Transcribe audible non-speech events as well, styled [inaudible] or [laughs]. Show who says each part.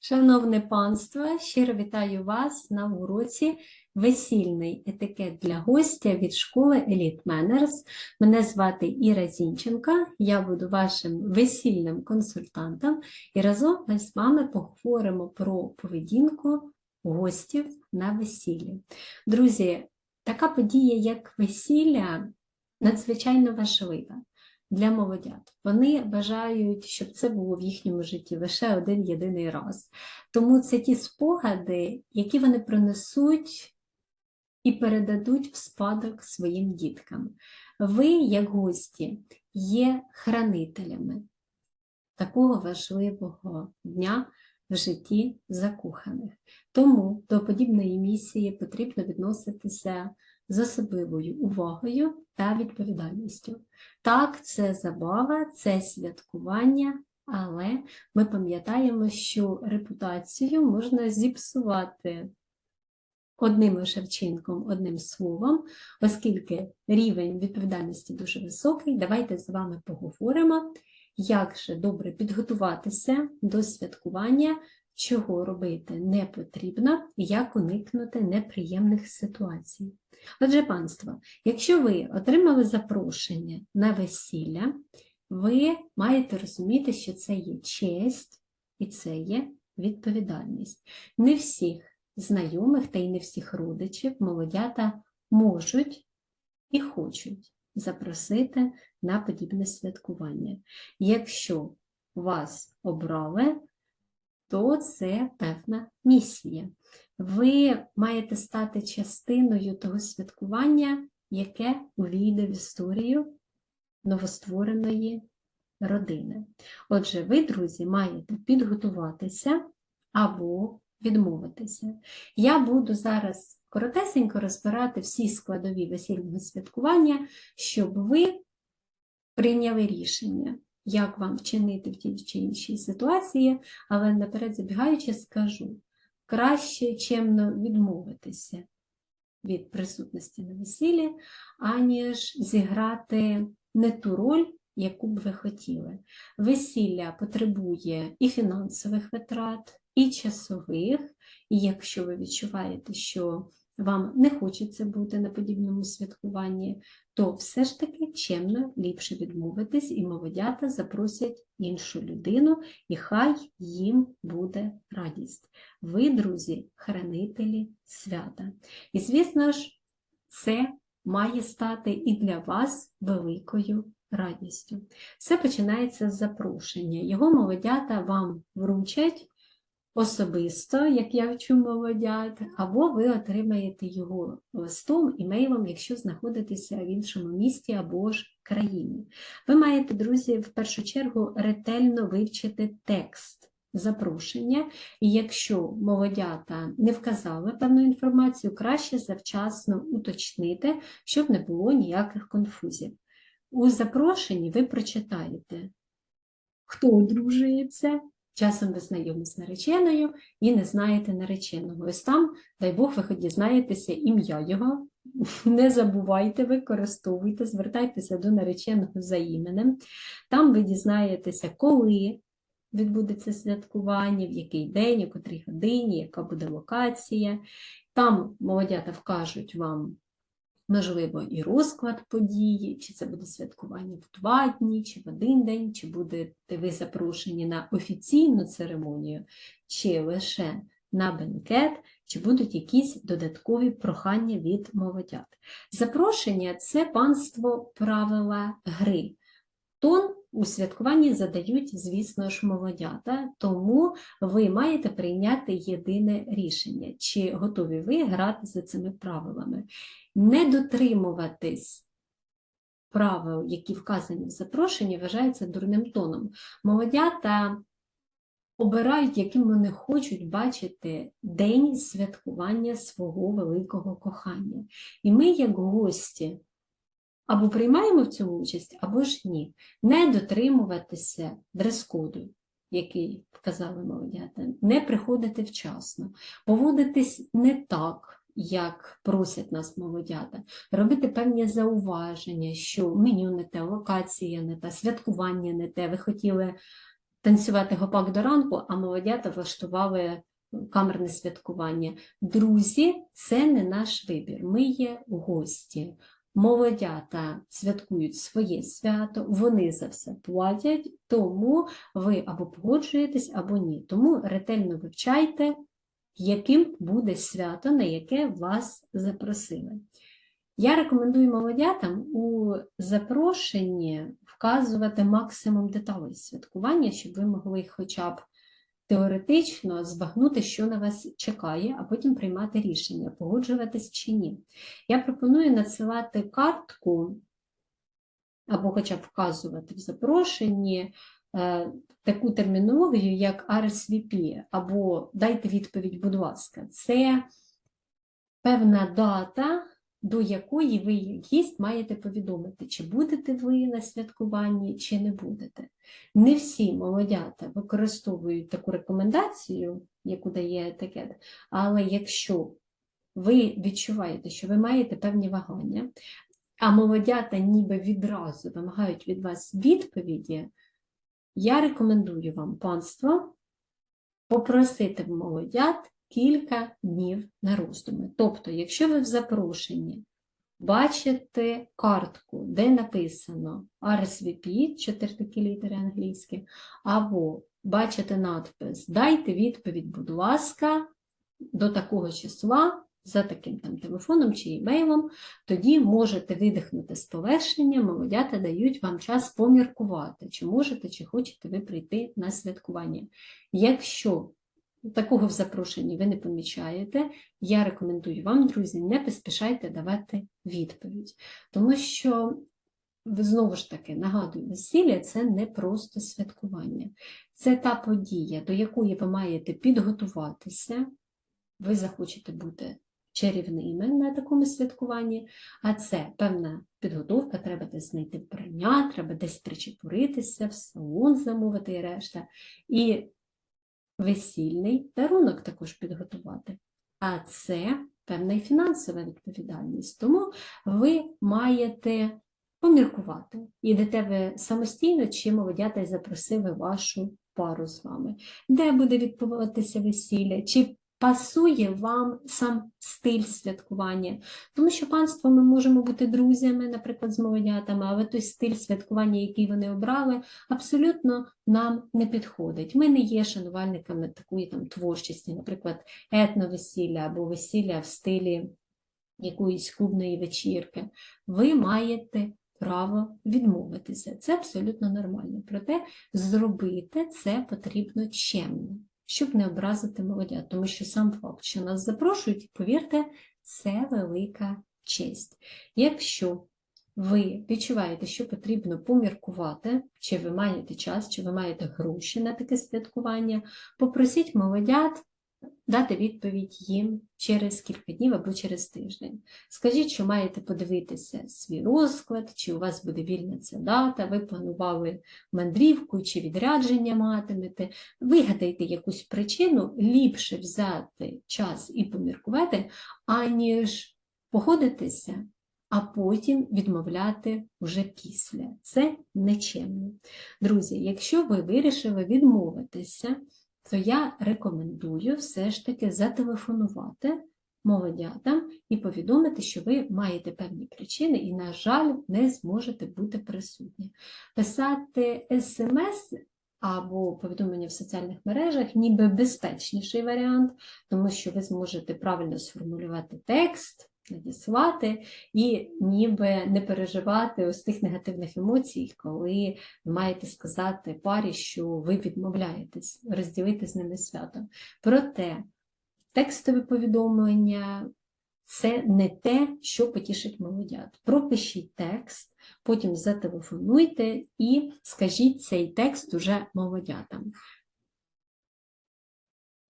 Speaker 1: Шановне панство, щиро вітаю вас на уроці Весільний етикет для гостя від школи Elite Manners. Мене звати Іра Зінченка, я буду вашим весільним консультантом, і разом ми з вами поговоримо про поведінку гостів на весіллі. Друзі, така подія, як весілля, надзвичайно важлива для молодят. Вони бажають, щоб це було в їхньому житті лише один єдиний раз. Тому це ті спогади, які вони принесуть і передадуть в спадок своїм діткам. Ви, як гості, є хранителями такого важливого дня в житті закоханих. Тому до подібної місії потрібно відноситися з особливою увагою та відповідальністю. Так, це забава, це святкування, але ми пам'ятаємо, що репутацію можна зіпсувати одним лише вчинком, одним словом, оскільки рівень відповідальності дуже високий, давайте з вами поговоримо, як же добре підготуватися до святкування, чого робити не потрібно як уникнути неприємних ситуацій. Отже, панство, якщо ви отримали запрошення на весілля, ви маєте розуміти, що це є честь і це є відповідальність. Не всіх знайомих та й не всіх родичів молодята можуть і хочуть запросити на подібне святкування. Якщо вас обрали, то це певна місія. Ви маєте стати частиною того святкування, яке увійде в історію новоствореної родини. Отже, ви, друзі, маєте підготуватися або відмовитися. Я буду зараз коротесенько розбирати всі складові весільного святкування, щоб ви прийняли рішення, як вам вчинити в тій чи іншій ситуації, але наперед забігаючи, скажу, краще чемно відмовитися від присутності на весіллі, аніж зіграти не ту роль, яку б ви хотіли. Весілля потребує і фінансових витрат, і часових, і якщо ви відчуваєте, що вам не хочеться бути на подібному святкуванні, то все ж таки чемно ліпше відмовитись, і молодята запросять іншу людину, і хай їм буде радість. Ви, друзі, хранителі свята. І, звісно ж, це має стати і для вас великою радістю. Все починається з запрошення. Його молодята вам вручать особисто, як я вчу молодят, або ви отримаєте його листом, імейлом, якщо знаходитеся в іншому місті або ж країні. Ви маєте, друзі, в першу чергу ретельно вивчити текст запрошення, і якщо молодята не вказали певну інформацію, краще завчасно уточнити, щоб не було ніяких конфузів. У запрошенні ви прочитаєте, хто одружується, часом ви знайомі з нареченою і не знаєте нареченого. Ось там, дай Бог, ви хоч дізнаєтеся ім'я його. [laughs] Не забувайте, використовуйте, звертайтеся до нареченого за іменем. Там ви дізнаєтеся, коли відбудеться святкування, в який день, у котрій годині, яка буде локація. Там молодята вкажуть вам можливо, і розклад події, чи це буде святкування в два дні, чи в один день, чи будете ви запрошені на офіційну церемонію, чи лише на бенкет, чи будуть якісь додаткові прохання від молодят. Запрошення це панство правила гри. Тон у святкуванні задають, звісно ж, молодята, тому ви маєте прийняти єдине рішення, чи готові ви грати за цими правилами. Не дотримуватись правил, які вказані в запрошенні, вважається дурним тоном. Молодята обирають, яким вони хочуть бачити день святкування свого великого кохання. І ми, як гості, або приймаємо в цьому участь, або ж ні. Не дотримуватися дрес-коду, який вказали молодята, не приходити вчасно, поводитись не так. Як просять нас молодята, робити певні зауваження, що меню не те, локація не та, святкування не те, ви хотіли танцювати гопак до ранку, а молодята влаштували камерне святкування. Друзі, це не наш вибір. Ми є гості. Молодята святкують своє свято, вони за все платять, тому ви або погоджуєтесь, або ні. Тому ретельно вивчайте, яким буде свято, на яке вас запросили. Я рекомендую молодятам у запрошенні вказувати максимум деталей святкування, щоб ви могли хоча б теоретично збагнути, що на вас чекає, а потім приймати рішення, погоджуватись чи ні. Я пропоную надсилати картку або хоча б вказувати в запрошенні е, таку термінологію, як RSVP, або дайте відповідь, будь ласка, це певна дата, до якої ви, як маєте повідомити, чи будете ви на святкуванні, чи не будете. Не всі молодята використовують таку рекомендацію, яку дає етикет, але якщо ви відчуваєте, що ви маєте певні вагання, а молодята ніби відразу вимагають від вас відповіді, я рекомендую вам, панство, попросити молодят кілька днів на роздуми. Тобто, якщо ви в запрошенні бачите картку, де написано RSVP, чотири такі літери англійські, або бачите надпис Дайте відповідь, будь ласка, до такого числа. За таким там телефоном чи імейлом, тоді можете видихнути з полегшення, молодята дають вам час поміркувати, чи можете, чи хочете ви прийти на святкування. Якщо такого в запрошенні ви не помічаєте, я рекомендую вам, друзі, не поспішайте давати відповідь. Тому що, знову ж таки, нагадую, весілля це не просто святкування. Це та подія, до якої ви маєте підготуватися, ви захочете бути чарівними на такому святкуванні, а це певна підготовка, треба десь знайти вбрання, треба десь причепуритися, в салон замовити і решта. І весільний дарунок також підготувати. А це певна і фінансова відповідальність. Тому ви маєте поміркувати, ідете ви самостійно, чи молодята запросили вашу пару з вами, де буде відбуватися весілля, чи пасує вам сам стиль святкування. Тому що панство ми можемо бути друзями, наприклад, з молодятами, але той стиль святкування, який вони обрали, абсолютно нам не підходить. Ми не є шанувальниками такої там творчості, наприклад, етновесілля або весілля в стилі якоїсь клубної вечірки. Ви маєте право відмовитися. Це абсолютно нормально. Проте зробити це потрібно чемно щоб не образити молодят, тому що сам факт, що нас запрошують, повірте, це велика честь. Якщо ви відчуваєте, що потрібно поміркувати, чи ви маєте час, чи ви маєте гроші на таке святкування, попросіть молодят дати відповідь їм через кілька днів або через тиждень. Скажіть, що маєте подивитися свій розклад, чи у вас буде вільна ця дата, ви планували мандрівку чи відрядження матимете. Вигадайте якусь причину, ліпше взяти час і поміркувати, аніж погодитися. А потім відмовляти вже після. Це нечемно. Друзі, якщо ви вирішили відмовитися, то я рекомендую все ж таки зателефонувати молодятам і повідомити, що ви маєте певні причини і, на жаль, не зможете бути присутні. Писати смс. Або повідомлення в соціальних мережах, ніби безпечніший варіант, тому що ви зможете правильно сформулювати текст, надіслати і ніби не переживати ось тих негативних емоцій, коли маєте сказати парі, що ви відмовляєтесь, розділити з ними свято. Проте текстове повідомлення. Це не те, що потішить молодят. Пропишіть текст, потім зателефонуйте і скажіть цей текст уже молодятам.